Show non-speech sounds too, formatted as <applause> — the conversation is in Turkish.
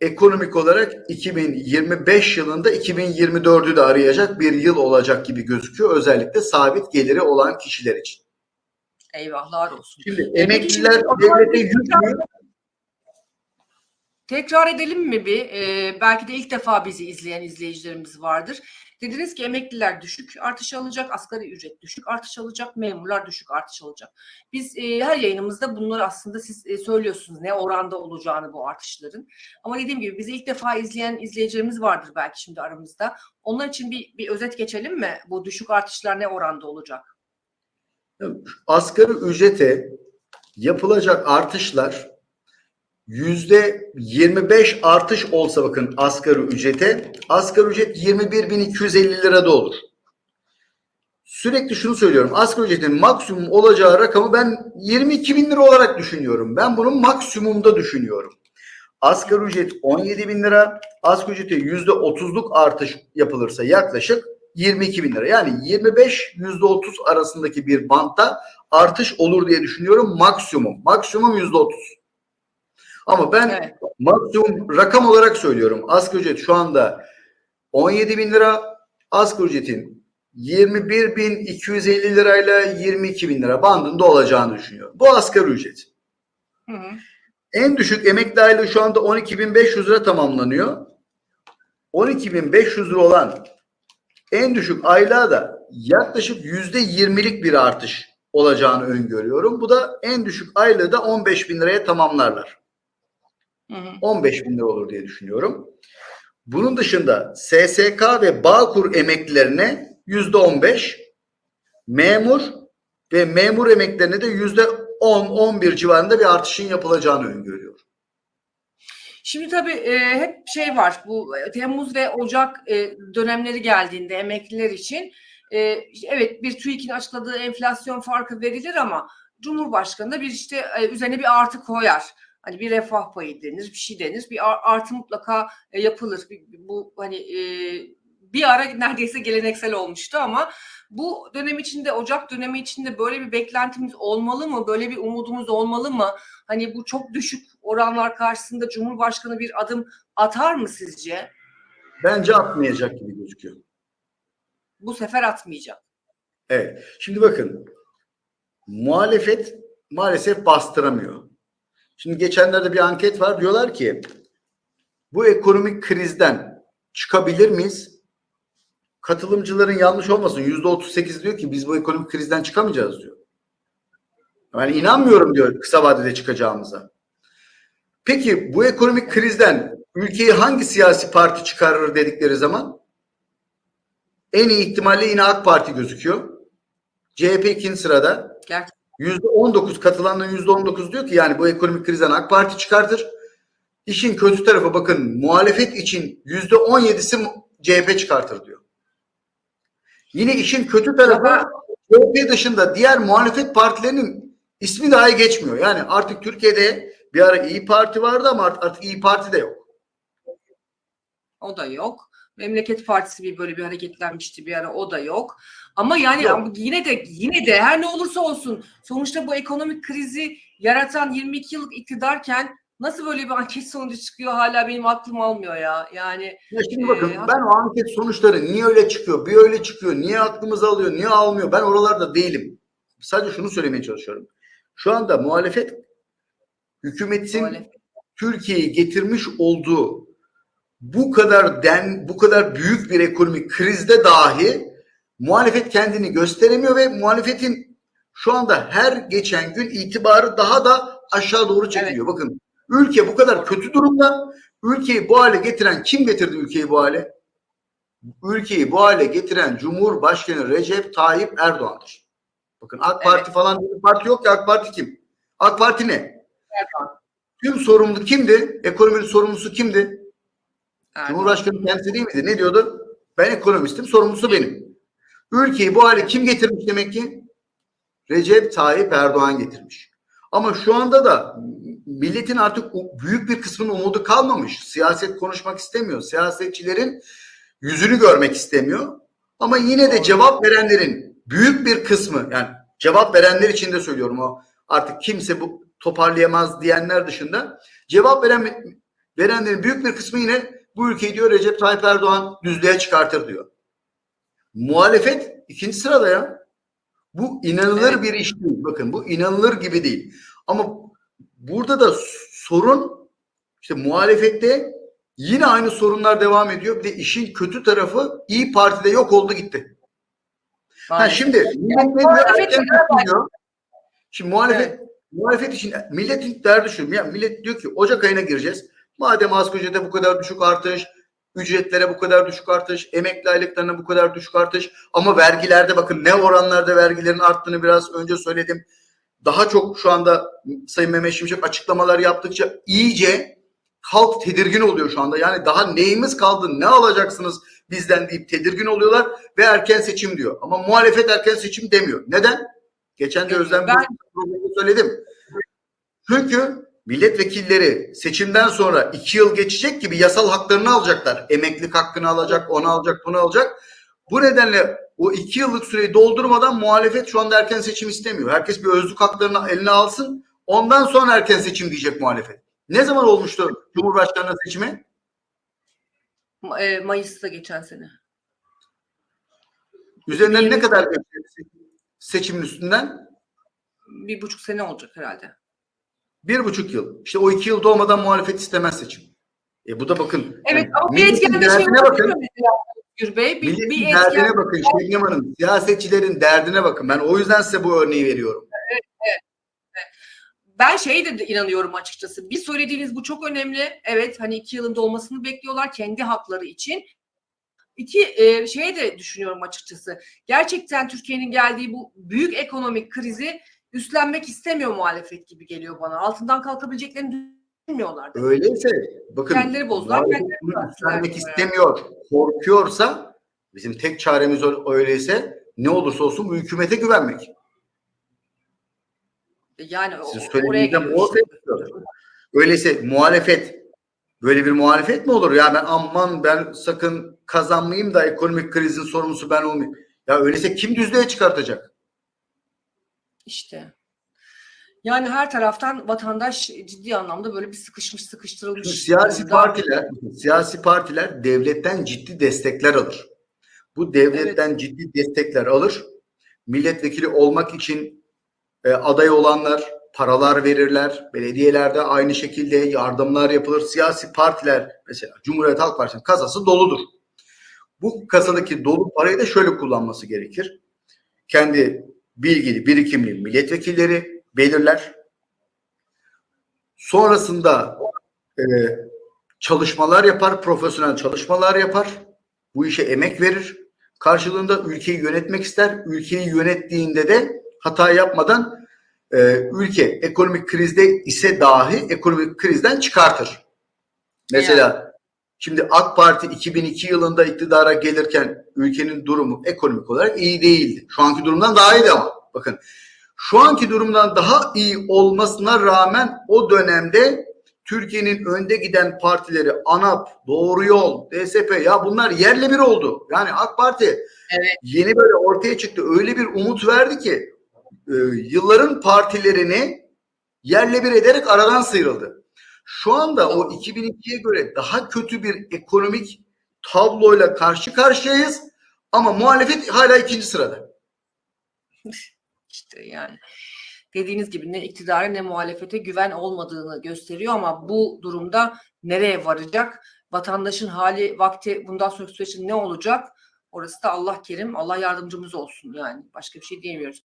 ekonomik olarak 2025 yılında 2024'ü de arayacak bir yıl olacak gibi gözüküyor. Özellikle sabit geliri olan kişiler için. Eyvahlar olsun. Şimdi emekliler devlete yük mü? Tekrar edelim mi bir? Ee, belki de ilk defa bizi izleyen izleyicilerimiz vardır. Dediniz ki emekliler düşük artış alacak, asgari ücret düşük artış alacak, memurlar düşük artış alacak. Biz e, her yayınımızda bunları aslında siz e, söylüyorsunuz ne oranda olacağını bu artışların. Ama dediğim gibi bizi ilk defa izleyen izleyicilerimiz vardır belki şimdi aramızda. Onlar için bir, bir özet geçelim mi? Bu düşük artışlar ne oranda olacak? Asgari ücrete yapılacak artışlar yüzde 25 artış olsa bakın asgari ücrete asgari ücret 21.250 lirada olur. Sürekli şunu söylüyorum. Asgari ücretin maksimum olacağı rakamı ben 22 bin lira olarak düşünüyorum. Ben bunun maksimumda düşünüyorum. Asgari ücret 17 bin lira. Asgari ücrete yüzde 30'luk artış yapılırsa yaklaşık 22 bin lira. Yani 25 yüzde 30 arasındaki bir bantta artış olur diye düşünüyorum. Maksimum. Maksimum yüzde 30. Ama ben Evet. maksimum rakam olarak söylüyorum. Asgari ücret şu anda 17 bin lira. Asgari ücretin 21.250 lirayla 22 bin lira bandında olacağını düşünüyorum. Bu asgari ücret. Hı hı. En düşük emekli aylığı şu anda 12.500 lira tamamlanıyor. 12.500 lira olan en düşük aylığa da yaklaşık %20'lik bir artış olacağını öngörüyorum. Bu da en düşük aylığı da 15 bin liraya tamamlarlar. Hı hı. 15 bin lira olur diye düşünüyorum. Bunun dışında SSK ve Bağkur emeklilerine yüzde 15, memur ve memur emeklilerine de yüzde 10-11 civarında bir artışın yapılacağını öngörüyorum. Şimdi tabii e, hep şey var bu e, Temmuz ve Ocak e, dönemleri geldiğinde emekliler için e, evet bir TÜİK'in açıkladığı enflasyon farkı verilir ama Cumhurbaşkanı da bir işte e, üzerine bir artı koyar. Hani bir refah payı denir, bir şey denir. Bir ar- artı mutlaka e, yapılır. Bu hani e, bir ara neredeyse geleneksel olmuştu ama bu dönem içinde Ocak dönemi içinde böyle bir beklentimiz olmalı mı? Böyle bir umudumuz olmalı mı? Hani bu çok düşük oranlar karşısında Cumhurbaşkanı bir adım atar mı sizce? Bence atmayacak gibi gözüküyor. Bu sefer atmayacak. Evet. Şimdi bakın muhalefet maalesef bastıramıyor. Şimdi geçenlerde bir anket var. Diyorlar ki bu ekonomik krizden çıkabilir miyiz? Katılımcıların yanlış olmasın. Yüzde 38 diyor ki biz bu ekonomik krizden çıkamayacağız diyor. Ben inanmıyorum diyor kısa vadede çıkacağımıza. Peki bu ekonomik krizden ülkeyi hangi siyasi parti çıkarır dedikleri zaman en iyi ihtimalle yine AK Parti gözüküyor. CHP ikinci sırada. Gerçekten. Yüzde 19 katılanların yüzde 19 diyor ki yani bu ekonomik krizden AK Parti çıkartır. İşin kötü tarafı bakın muhalefet için yüzde 17'si CHP çıkartır diyor. Yine işin kötü tarafı CHP dışında diğer muhalefet partilerinin ismi dahi geçmiyor. Yani artık Türkiye'de bir ara İyi Parti vardı ama art- artık İyi Parti de yok. O da yok. Memleket Partisi bir böyle bir hareketlenmişti bir ara o da yok. Ama yani Yok. yine de yine de her ne olursa olsun sonuçta bu ekonomik krizi yaratan 22 yıllık iktidarken nasıl böyle bir anket sonucu çıkıyor hala benim aklım almıyor ya. Yani Ya şimdi bakın Ee, ben o anket sonuçları niye öyle çıkıyor, bir öyle çıkıyor, niye aklımıza alıyor, niye almıyor ben oralarda değilim. Sadece şunu söylemeye çalışıyorum. Şu anda muhalefet hükümetin muhalefet. Türkiye'yi getirmiş olduğu bu kadar den bu kadar büyük bir ekonomik krizde dahi muhalefet kendini gösteremiyor ve muhalefetin şu anda her geçen gün itibarı daha da aşağı doğru çekiliyor. Bakın ülke bu kadar kötü durumda. Ülkeyi bu hale getiren kim getirdi ülkeyi bu hale? Ülkeyi bu hale getiren Cumhurbaşkanı Recep Tayyip Erdoğan'dır. Bakın AK Evet. Parti falan bir parti yok ki AK Parti kim? AK Parti ne? Erdoğan. Tüm sorumlu kimdi? Ekonominin sorumlusu kimdi? Erdoğan. Cumhurbaşkanı kendisi değil miydi? Ne diyordu? Ben ekonomistim, sorumlusu benim. Ülkeyi bu hale kim getirmiş demek ki? Recep Tayyip Erdoğan getirmiş. Ama şu anda da milletin artık büyük bir kısmının umudu kalmamış. Siyaset konuşmak istemiyor. Siyasetçilerin yüzünü görmek istemiyor. Ama yine de cevap verenlerin büyük bir kısmı yani cevap verenler için de söylüyorum o artık kimse bu toparlayamaz diyenler dışında cevap veren verenlerin büyük bir kısmı yine bu ülkeyi diyor Recep Tayyip Erdoğan düzlüğe çıkartır diyor. Muhalefet ikinci sırada ya. Bu inanılır Evet. bir iş değil. Bakın bu inanılır gibi değil. Ama burada da sorun işte muhalefette yine aynı sorunlar devam ediyor. Bir de işin kötü tarafı İyi Parti'de yok oldu gitti. Ha şimdi millet ne diyor? muhalefet. Şimdi muhalefet muhalefet için milletin derdi şu. Ya millet diyor ki Ocak ayına gireceğiz. Madem asgari ücrete bu kadar düşük artış, ücretlere bu kadar düşük artış, emekli aylıklarına bu kadar düşük artış ama vergilerde bakın ne oranlarda vergilerin arttığını biraz önce söyledim. Daha çok şu anda Sayın Mehmet Şimşek açıklamalar yaptıkça iyice halk tedirgin oluyor şu anda. Yani daha neyimiz kaldı, ne alacaksınız bizden deyip tedirgin oluyorlar ve erken seçim diyor. Ama muhalefet erken seçim demiyor. Neden? Geçen de Özlem Ben- söyledim. Çünkü milletvekilleri seçimden sonra iki yıl geçecek gibi yasal haklarını alacaklar. Emeklilik hakkını alacak, onu alacak, bunu alacak. Bu nedenle o iki yıllık süreyi doldurmadan muhalefet şu anda erken seçim istemiyor. Herkes bir özlük haklarını eline alsın. Ondan sonra erken seçim diyecek muhalefet. Ne zaman olmuştu Cumhurbaşkanlığı seçimi? E, Mayıs'ta geçen sene. Üzerinden ne kadar geçti seçimin üstünden? Bir buçuk sene olacak herhalde. Bir buçuk yıl. İşte o iki yıl dolmadan muhalefet istemez seçim. E bu da bakın. Evet yani ama bir etken de şey bakın. Özgür Bey? Bir, Milletin bir derdine etken bakın Şebnem Hanım. Siyasetçilerin derdine bakın. Ben o yüzden size bu örneği veriyorum. ben şey de inanıyorum açıkçası. Bir söylediğiniz bu çok önemli. Evet hani iki yılın dolmasını bekliyorlar kendi hakları için. İki e, şey de düşünüyorum açıkçası. Gerçekten Türkiye'nin geldiği bu büyük ekonomik krizi üstlenmek istemiyor muhalefet gibi geliyor bana. Altından kalkabileceklerini düşünmüyorlar. Öyleyse bakın Kendileri bozdular, kendileri üstlenmek istemiyor. Korkuyorsa bizim tek çaremiz öyleyse ne olursa olsun bu hükümete güvenmek. Yani o- Siz oraya geliyor o işte. sektör. Öyleyse muhalefet böyle bir muhalefet mi olur? Ya ben aman ben sakın kazanmayayım da ekonomik krizin sorumlusu ben olmayayım. Ya öyleyse kim düzlüğe çıkartacak? İşte. Yani her taraftan vatandaş ciddi anlamda böyle bir sıkışmış sıkıştırılmış. Şimdi siyasi partiler, siyasi partiler devletten ciddi destekler alır. Bu devletten ciddi destekler alır. Milletvekili olmak için e, aday olanlar paralar verirler. Belediyelerde aynı şekilde yardımlar yapılır. Siyasi partiler mesela Cumhuriyet Halk Partisi'nin kasası doludur. Bu kasadaki dolu parayı da şöyle kullanması gerekir. Kendi bilgili, birikimli milletvekilleri belirler. Sonrasında e, çalışmalar yapar, profesyonel çalışmalar yapar. Bu işe emek verir. Karşılığında ülkeyi yönetmek ister. Ülkeyi yönettiğinde de hata yapmadan e, ülke ekonomik krizde ise dahi ekonomik krizden çıkartır. Mesela şimdi AK Parti 2002 yılında iktidara gelirken ülkenin durumu ekonomik olarak iyi değildi. Şu anki durumdan daha iyiydi ama bakın şu anki durumdan daha iyi olmasına rağmen o dönemde Türkiye'nin önde giden partileri ANAP, Doğru Yol, DSP ya bunlar yerle bir oldu. Yani AK Parti Evet. yeni böyle ortaya çıktı. Öyle bir umut verdi ki e, yılların partilerini yerle bir ederek aradan sıyrıldı. Şu anda o 2002'ye göre daha kötü bir ekonomik tabloyla karşı karşıyayız ama muhalefet hala ikinci sırada. <laughs> İşte yani dediğiniz gibi ne iktidara ne muhalefete güven olmadığını gösteriyor ama bu durumda nereye varacak? Vatandaşın hali, vakti bundan sonraki süreçte ne olacak? Orası da Allah kerim, Allah yardımcımız olsun yani. Başka bir şey diyemiyoruz.